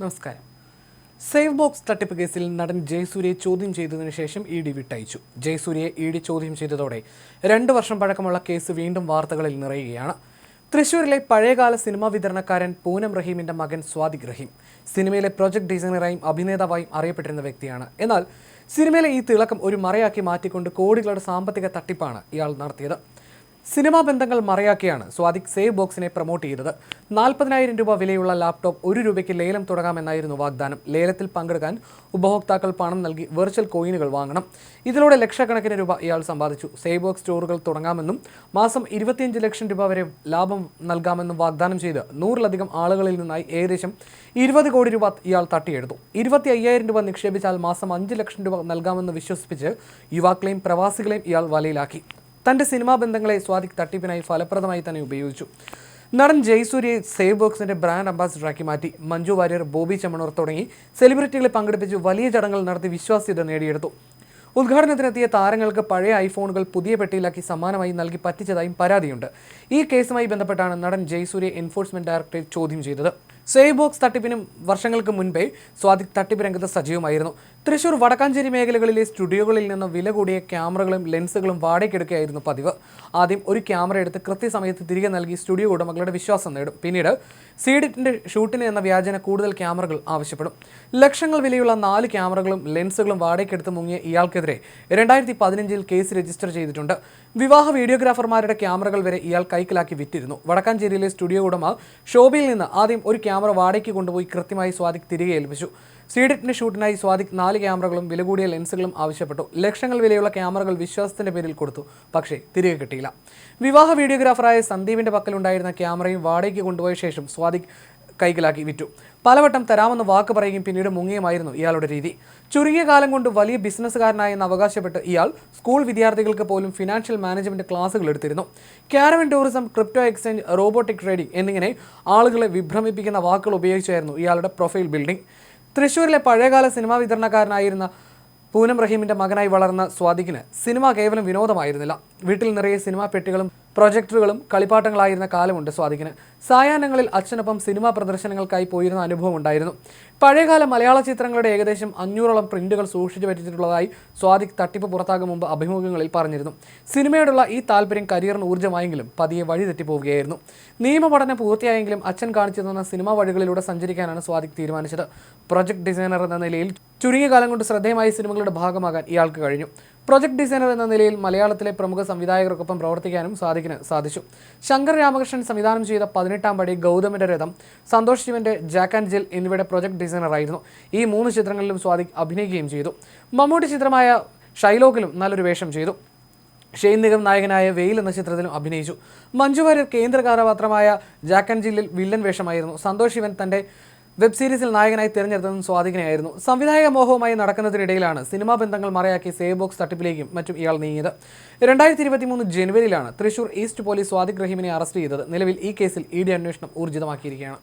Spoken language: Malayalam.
നമസ്കാരം. സേവ് ബോക്സ് തട്ടിപ്പ് കേസിൽ നടൻ ജയസൂര്യയെ ചോദ്യം ചെയ്തതിനു ശേഷം ഇ ഡി വിട്ടയച്ചു. ജയസൂര്യയെ ഇ ഡി ചോദ്യം ചെയ്തതോടെ രണ്ട് വർഷം പഴക്കമുള്ള കേസ് വീണ്ടും വാർത്തകളിൽ നിറയുകയാണ്. തൃശൂരിലെ പഴയകാല സിനിമാ വിതരണക്കാരൻ പൂനം റഹീമിന്റെ മകൻ സ്വാദിഖ് റഹീം. സിനിമയിലെ പ്രൊജക്ട് ഡിസൈനറായും അഭിനേതാവായും അറിയപ്പെട്ടിരുന്ന വ്യക്തിയാണ്. എന്നാൽ സിനിമയിലെ ഈ തിളക്കം ഒരു മറയാക്കി മാറ്റിക്കൊണ്ട് കോടികളുടെ സാമ്പത്തിക തട്ടിപ്പാണ് ഇയാൾ നടത്തിയത്. സിനിമാ ബന്ധങ്ങൾ മറയാക്കിയാണ് സ്വാദിക് സേവ് ബോക്സിനെ പ്രൊമോട്ട് ചെയ്തത്. നാൽപ്പതിനായിരം രൂപ വിലയുള്ള ലാപ്ടോപ്പ് ഒരു രൂപയ്ക്ക് ലേലം തുടങ്ങാമെന്നായിരുന്നു വാഗ്ദാനം. ലേലത്തിൽ പങ്കെടുക്കാൻ ഉപഭോക്താക്കൾ പണം നൽകി വെർച്വൽ കോയിനുകൾ വാങ്ങണം. ഇതിലൂടെ ലക്ഷക്കണക്കിന് രൂപ ഇയാൾ സമ്പാദിച്ചു. സേവ് ബോക്സ് സ്റ്റോറുകൾ തുടങ്ങാമെന്നും മാസം ഇരുപത്തിയഞ്ച് ലക്ഷം രൂപ വരെ ലാഭം നൽകാമെന്നും വാഗ്ദാനം ചെയ്ത് നൂറിലധികം ആളുകളിൽ നിന്നായി ഏകദേശം ഇരുപത് കോടി രൂപ ഇയാൾ തട്ടിയെടുത്തു. ഇരുപത്തി അയ്യായിരം രൂപ നിക്ഷേപിച്ചാൽ മാസം അഞ്ച് ലക്ഷം രൂപ നൽകാമെന്ന് വിശ്വസിപ്പിച്ച് യുവാക്കളെയും പ്രവാസികളെയും ഇയാൾ വലയിലാക്കി. തന്റെ സിനിമാ ബന്ധങ്ങളെ സ്വാദിക് തട്ടിപ്പിനായി ഫലപ്രദമായി തന്നെ ഉപയോഗിച്ചു. നടൻ ജയസൂര്യയെ സേവ് ബോക്സിന്റെ ബ്രാൻഡ് അംബാസിഡറാക്കി മാറ്റി. മഞ്ജു വാര്യർ ബോബി ചമണൂർ തുടങ്ങി സെലിബ്രിറ്റികളെ പങ്കെടുപ്പിച്ച് വലിയ ചടങ്ങുകൾ നടത്തി വിശ്വാസ്യത നേടിയെടുത്തു. ഉദ്ഘാടനത്തിനെത്തിയ താരങ്ങൾക്ക് പഴയ ഐഫോണുകൾ പുതിയ പെട്ടിയിലാക്കി സമ്മാനമായി നൽകി പറ്റിച്ചതായും പരാതിയുണ്ട്. ഈ കേസുമായി ബന്ധപ്പെട്ടാണ് നടൻ ജയസൂര്യ എൻഫോഴ്സ്മെന്റ് ഡയറക്ടറേറ്റ് ചോദ്യം ചെയ്തത്. സേവ് ബോക്സ് തട്ടിപ്പിനും വർഷങ്ങൾക്ക് മുൻപേ സ്വാദിക് തട്ടിപ്പ് രംഗത്ത് സജീവമായിരുന്നു. തൃശൂർ വടക്കാഞ്ചേരി മേഖലകളിലെ സ്റ്റുഡിയോകളിൽ നിന്ന് വില കൂടിയ ക്യാമറകളും ലെൻസുകളും വാടകയ്ക്കെടുക്കുകയായിരുന്നു പതിവ്. ആദ്യം ഒരു ക്യാമറ എടുത്ത് കൃത്യസമയത്ത് തിരികെ നൽകി സ്റ്റുഡിയോ ഉടമകളുടെ വിശ്വാസം നേടും. പിന്നീട് സീഡിറ്റിന്റെ ഷൂട്ടിന് എന്ന വ്യാജന കൂടുതൽ ക്യാമറകൾ ആവശ്യപ്പെടും. ലക്ഷങ്ങൾ വിലയുള്ള നാല് ക്യാമറകളും ലെൻസുകളും വാടകയ്ക്കെടുത്ത് മുങ്ങിയ ഇയാൾക്കെതിരെ രണ്ടായിരത്തി പതിനഞ്ചിൽ കേസ് രജിസ്റ്റർ ചെയ്തിട്ടുണ്ട്. വിവാഹ വീഡിയോഗ്രാഫർമാരുടെ ക്യാമറകൾ വരെ ഇയാൾ കൈക്കലാക്കി വിറ്റിരുന്നു. വടക്കാഞ്ചേരിയിലെ സ്റ്റുഡിയോ ഉടമ ഷോബിയിൽ നിന്ന് ആദ്യം ഒരു ക്യാമറ വാടകയ്ക്ക് കൊണ്ടുപോയി കൃത്യമായി സ്വാദിക് തിരികെ ഏൽപ്പിച്ചു. സീഡിറ്റിന്റെ ഷൂട്ടിനായി സ്വാദിക് നാല് ക്യാമറകളും വില കൂടിയ ലെൻസുകളും ആവശ്യപ്പെട്ടു. ലക്ഷങ്ങൾ വിലയുള്ള ക്യാമറകൾ വിശ്വാസത്തിന്റെ പേരിൽ കൊടുത്തു. പക്ഷേ തിരികെ കിട്ടിയില്ല. വിവാഹ വീഡിയോഗ്രാഫറായ സന്ദീപിന്റെ പക്കലുണ്ടായിരുന്ന ക്യാമറയും വാടകയ്ക്ക് കൊണ്ടുപോയ ശേഷം സ്വാദിക് കൈക്കലാക്കി വിറ്റു. പലവട്ടം തരാമെന്ന് വാക്ക് പറയുകയും പിന്നീട് മുങ്ങിയുമായിരുന്നു ഇയാളുടെ രീതി. ചുരുങ്ങിയ കാലം കൊണ്ട് വലിയ ബിസിനസ്സുകാരനായെന്ന് അവകാശപ്പെട്ട് ഇയാൾ സ്കൂൾ വിദ്യാർത്ഥികൾക്ക് പോലും ഫിനാൻഷ്യൽ മാനേജ്മെന്റ് ക്ലാസുകൾ എടുത്തിരുന്നു. Caravan tourism crypto exchange robotic trading എന്നിങ്ങനെ ആളുകളെ വിഭ്രമിപ്പിക്കുന്ന വാക്കുകൾ ഉപയോഗിച്ചായിരുന്നു ഇയാളുടെ പ്രൊഫൈൽ ബിൽഡിംഗ്. തൃശ്ശൂരിലെ പഴയകാല സിനിമാ വിതരണക്കാരനായിരുന്ന പൂനം റഹീമിന്റെ മകനായി വളർന്ന സ്വാദിഖിന് സിനിമ കേവലം വിനോദമായിരുന്നില്ല. വീട്ടിൽ നിറയെ സിനിമാ പെട്ടികളും പ്രൊജക്ടറുകളും കളിപ്പാട്ടങ്ങളായിരുന്ന കാലമുണ്ട് സ്വാദിഖിന്. സായാഹ്നങ്ങളിൽ അച്ഛനൊപ്പം സിനിമാ പ്രദർശനങ്ങൾക്കായി പോയിരുന്ന അനുഭവം ഉണ്ടായിരുന്നു പഴയകാല മലയാള ചിത്രങ്ങളുടെ ഏകദേശം അഞ്ഞൂറോളം പ്രിന്റുകൾ സൂക്ഷിച്ചു വെച്ചിട്ടുള്ളതായി സ്വാദിഖ് തട്ടിപ്പ് പുറത്താകും മുമ്പ് അഭിമുഖങ്ങളിൽ പറഞ്ഞിരുന്നു. സിനിമയോടുള്ള ഈ താല്പര്യം കരിയറിന് ഊർജമായെങ്കിലും പതിയെ വഴി തെറ്റിപ്പോവുകയായിരുന്നു. നിയമപഠനം പൂർത്തിയായെങ്കിലും അച്ഛൻ കാണിച്ചു തന്ന സിനിമാ വഴികളിലൂടെ സഞ്ചരിക്കാനാണ് സ്വാദിഖ് തീരുമാനിച്ചത്. പ്രൊജക്ട് ഡിസൈനർ എന്ന നിലയിൽ ചുരുങ്ങിയ കാലം കൊണ്ട് ശ്രദ്ധേയമായ സിനിമകളുടെ ഭാഗമാകാൻ ഇയാൾക്ക് കഴിഞ്ഞു. പ്രൊജക്ട് ഡിസൈനർ എന്ന നിലയിൽ മലയാളത്തിലെ പ്രമുഖ സംവിധായകർക്കൊപ്പം പ്രവർത്തിക്കാനും സാധിക്കിന് സാധിച്ചു. ശങ്കർ രാമകൃഷ്ണൻ സംവിധാനം ചെയ്ത പതിനെട്ടാം പടി ഗൗതമിന്റെ രഥം സന്തോഷ് ശിവന്റെ ജാക്ക് ആൻഡ് ജിൽ എന്നിവയുടെ പ്രൊജക്ട് ഡിസൈനറായിരുന്നു ഈ മൂന്ന് ചിത്രങ്ങളിലും സ്വാദിക് അഭിനയിക്കുകയും ചെയ്തു. മമ്മൂട്ടി ചിത്രമായ ഷൈലോക്കിലും നല്ലൊരു വേഷം ചെയ്തു. ഷെയ്ൻ നിഗം നായകനായ വെയിൽ എന്ന ചിത്രത്തിലും അഭിനയിച്ചു. മഞ്ജു വാര്യർ കേന്ദ്ര കഥാപാത്രമായ ജാക്ക് ആൻഡ് ജില്ലിൽ വില്ലൻ വേഷമായിരുന്നു. സന്തോഷ് ശിവൻ തന്റെ വെബ് സീരീസിൽ നായകനായി തിരഞ്ഞെടുത്തതും സ്വാധീനയായിരുന്നു സംവിധായക മോഹവുമായി നടക്കുന്നതിനിടയിലാണ് സിനിമാ ബന്ധങ്ങൾ മറയാക്കി സേവ് ബോക്സ് തട്ടിപ്പിലേക്കും മറ്റും ഇയാൾ നീങ്ങിയത്. രണ്ടായിരത്തി ഇരുപത്തി മൂന്ന് ജനുവരിയിലാണ് തൃശൂർ ഈസ്റ്റ് പോലീസ് സ്വാദിഖ് റഹീമിനെ അറസ്റ്റ് ചെയ്തത്. നിലവിൽ ഈ കേസിൽ ഇ ഡി അന്വേഷണം ഊർജിതമാക്കിയിരിക്കുകയാണ്.